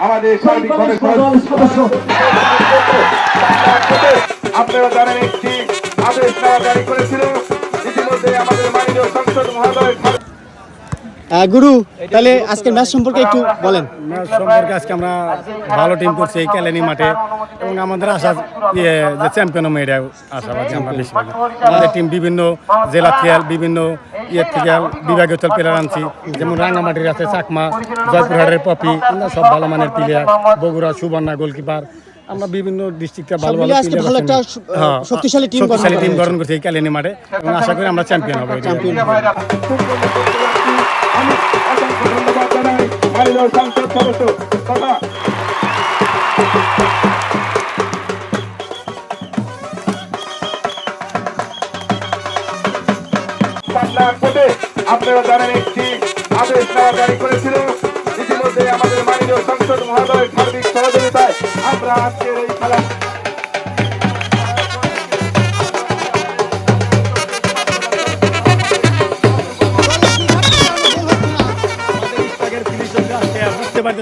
আমাদের আপনারা জানেন একটি আদেশ জারি করেছিল। ইতিমধ্যে আমাদের মাননীয় সংসদ মহোদয় গুরু তাহলে আজকের ম্যাচ সম্পর্কে একটু বলেন। ম্যাচ সম্পর্কে আজকে আমরা ভালো টিম করছি এই ক্যালেনি মাঠে এবং আমাদের আশা যে চ্যাম্পিয়ন হবে এটা আশাবাদী আমরা বেশি। আমাদের টিম বিভিন্ন জেলা থেকে বিভিন্ন ইয়ে থেকে বিভাগীয় তল প্লেয়ার আনছি। যেমন রাঙ্গামাটির আছে চাকমা জয়পুরহাটের পপি আমরা সব ভালো মানের প্লেয়ার বগুড়া সুবর্ণা গোলকিপার আমরা বিভিন্ন ডিস্ট্রিক্টে ভালো ভালো ভালো একটা হ্যাঁ, শক্তিশালী গঠন শক্তিশালী টিম গঠন করছি এই ক্যালেনি মাঠে এবং আশা করি আমরা চ্যাম্পিয়ন হব। চ্যাম্পিয়ন আমি অসংখ্য ধন্যবাদ জানাই মাননীয় সংসদ সদস্য তথা পাটনার আমাদের মাননীয় সংসদ মহোদয়ের সার্বিক সহযোগিতায় আমরা আজকের এই খেলা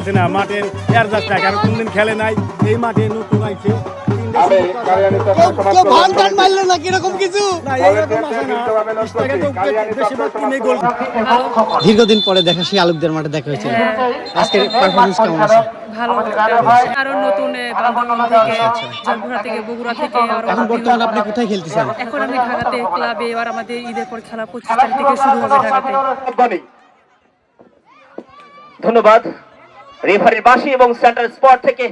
পারতেছি না মাঠের এর যাত্রা কারণ কোনদিন খেলে নাই এই মাঠে নতুন আইছে। দীর্ঘদিন পরে দেখা সেই আলোকদের মাঠে দেখা হয়েছিল আজকের পারফরমেন্স কেমন আছে? আরও নতুন থেকে থেকে বগুড়া থেকে এখন বর্তমানে আপনি কোথায় খেলতেছেন? এখন আমি ঢাকাতে ক্লাবে এবার আমাদের ঈদের পর খেলা পঁচিশ তারিখ থেকে শুরু হবে ঢাকাতে। ধন্যবাদ। রেফারির বাসি এবং সেন্টার স্পট থেকে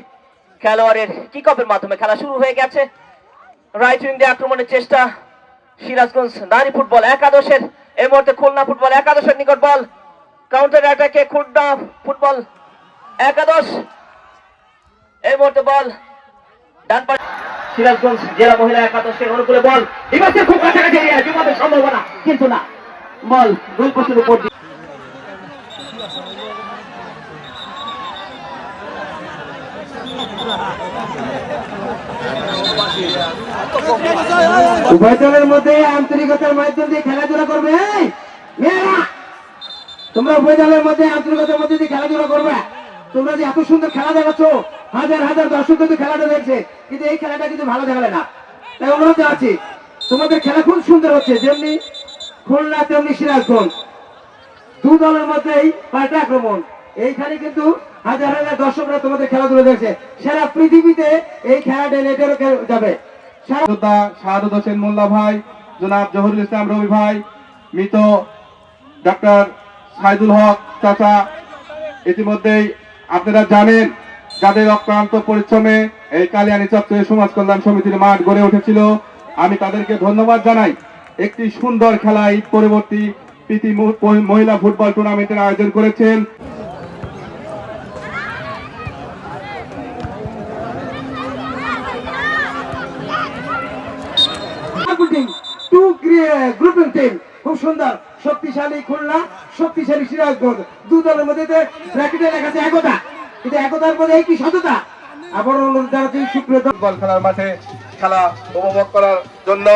খেলোয়াড়ের কিক অফের মাধ্যমে খেলা শুরু হয়ে গেছে। রাইট উইং দিয়ে আক্রমণের চেষ্টা সিরাজগঞ্জ নারী ফুটবল একাদশের। এই মুহূর্তে খুলনা ফুটবল একাদশের নিকট বল। কাউন্টার অ্যাটাকে খুলনা ফুটবল একাদশ। এই মুহূর্তে বল ডান পাশে সিরাজগঞ্জ জেলা মহিলা একাদশের অনুকূলে বল। বিভাগের খুব কাছাকাছি এরিয়া বিপদের সম্ভাবনা, কিন্তু না। বল গোলপোস্টের উপর মধ্যে আন্তরিকতার মাধ্যম দিয়ে খেলাধুলা করবে তোমরা মধ্যে আন্তরিকতার মধ্যে দিয়ে খেলাধুলা করবে। তোমরা যে এত সুন্দর খেলা দেখাচ্ছ, হাজার হাজার দর্শক কিন্তু খেলাটা দেখছে, কিন্তু এই খেলাটা কিন্তু ভালো দেখালে না। তাই অনুরোধ তোমাদের খেলা খুব সুন্দর হচ্ছে, যেমনি খুলনা, তেমনি সিরাজগঞ্জ। দু দলের মধ্যেই পাল্টা আক্রমণ। এইখানে কিন্তু হাজার হাজার দর্শকরা তোমাদের খেলাধুলা দেখছে। সারা পৃথিবীতে এই খেলাটা নেটেরও যাবে। শাহাদত হোসেন মোল্লা ভাই, জনাব জহুরুল ইসলাম রবি ভাই, মৃত ডাক্তার সাইদুল হক চাচা, ইতিমধ্যেই আপনারা জানেন যাদের অক্লান্ত পরিশ্রমে এই কালিয়ানি চত্বরে সমাজ কল্যাণ সমিতির মাঠ গড়ে উঠেছিল। আমি তাদেরকে ধন্যবাদ জানাই। একটি সুন্দর খেলা ঈদ পরবর্তী প্রীতি মহিলা ফুটবল টুর্নামেন্টের আয়োজন করেছেন টিম টু গ্রুপিং টিম খুব সুন্দর, শক্তিশালী খুলনা, শক্তিশালী সিরাজগঞ্জ। দু দলের মধ্যে ব্র্যাকেটে লেখা আছে একতা। কিন্তু একতার মধ্যে কি সততা? খেলার মাঠে খেলা করার জন্য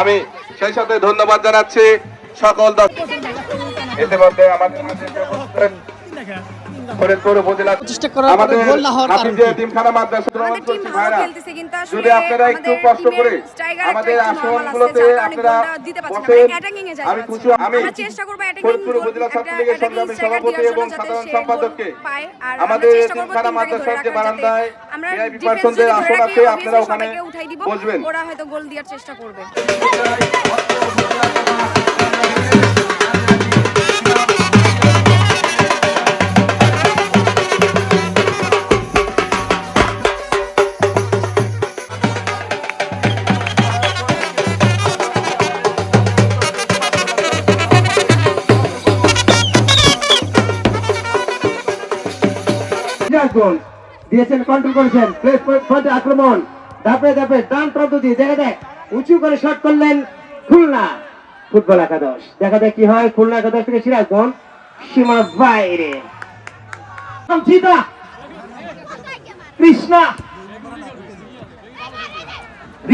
আমি সেই সাথে ধন্যবাদ জানাচ্ছি সকল দর্শক। ইতিমধ্যে আমাদের মাঝে ফরিদপুর উপজেলা চেষ্টা আমাদের হাফিজে? এতিমখানা মাদ্রাসা গ্রহণ করছি ভাইরা যদি আপনারা একটু কষ্ট করে আমাদের একটা একটু normal আসনগুলোতে আছে, যার কারণে আপনারা গোলটা দিতে পারছে না। বসেন attacking এ যায় আমি খুশি আমি করব attacking ফরিদপুর উপজেলা ছাত্রলীগের সংগ্রামী সভাপতি এবং সাধারণ সম্পাদককে goal পায়। আর আমরা আমাদের চেষ্টা এতিমখানা মাদ্রাসার যে বারান্দায় ভিআইপি পার্সনদের আসন আছে আপনারা ওখানে উঠাই দিব। বসবেন ওরা হয়তো গোল দেওয়ার চেষ্টা করবে দিয়েছেন কন্ট্রোল করেছেন। আক্রমণ। ধাপে ধাপে ডান প্রান্ত দিয়ে দেখা দেখ উঁচু করে শট করলেন খুলনা ফুটবল একাদশ। দেখা দেখ কি হয় খুলনা একাদশ থেকে সিরাজগঞ্জ সীমার বাইরে। কৃষ্ণা।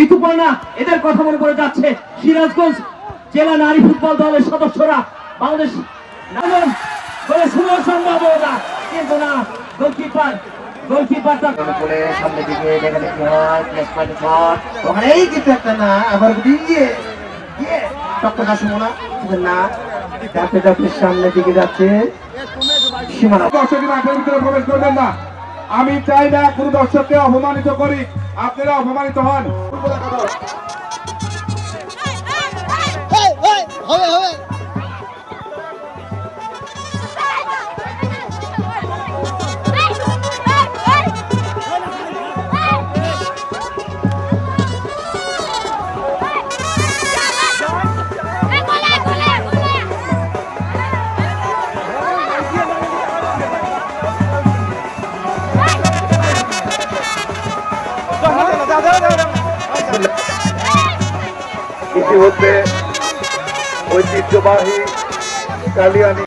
ঋতুপর্ণা, এদের কথা মনে পড়ে যাচ্ছে। সিরাজগঞ্জ জেলা নারী ফুটবল দলের সদস্যরা বাংলাদেশ সুযোগ সম্ভাবনা কিন্তু না গোলকিপার গোলকিপারটা বলে সামনে দিকে হয় পয়েন্ট শট। ওখানে এই কিন্তু একটা না আবার দিয়ে দিয়ে টক্কর কাশুমো না। যাতে যাতে সামনের দিকে যাচ্ছে। সীমানা। দর্শক মাঠের ভিতরে প্রবেশ করবেন না। আমি চাই না কোন দর্শককে অপমানিত করি। আপনারা অপমানিত হন। ইতিমধ্যে ঐতিহ্যবাহী কালিয়ানি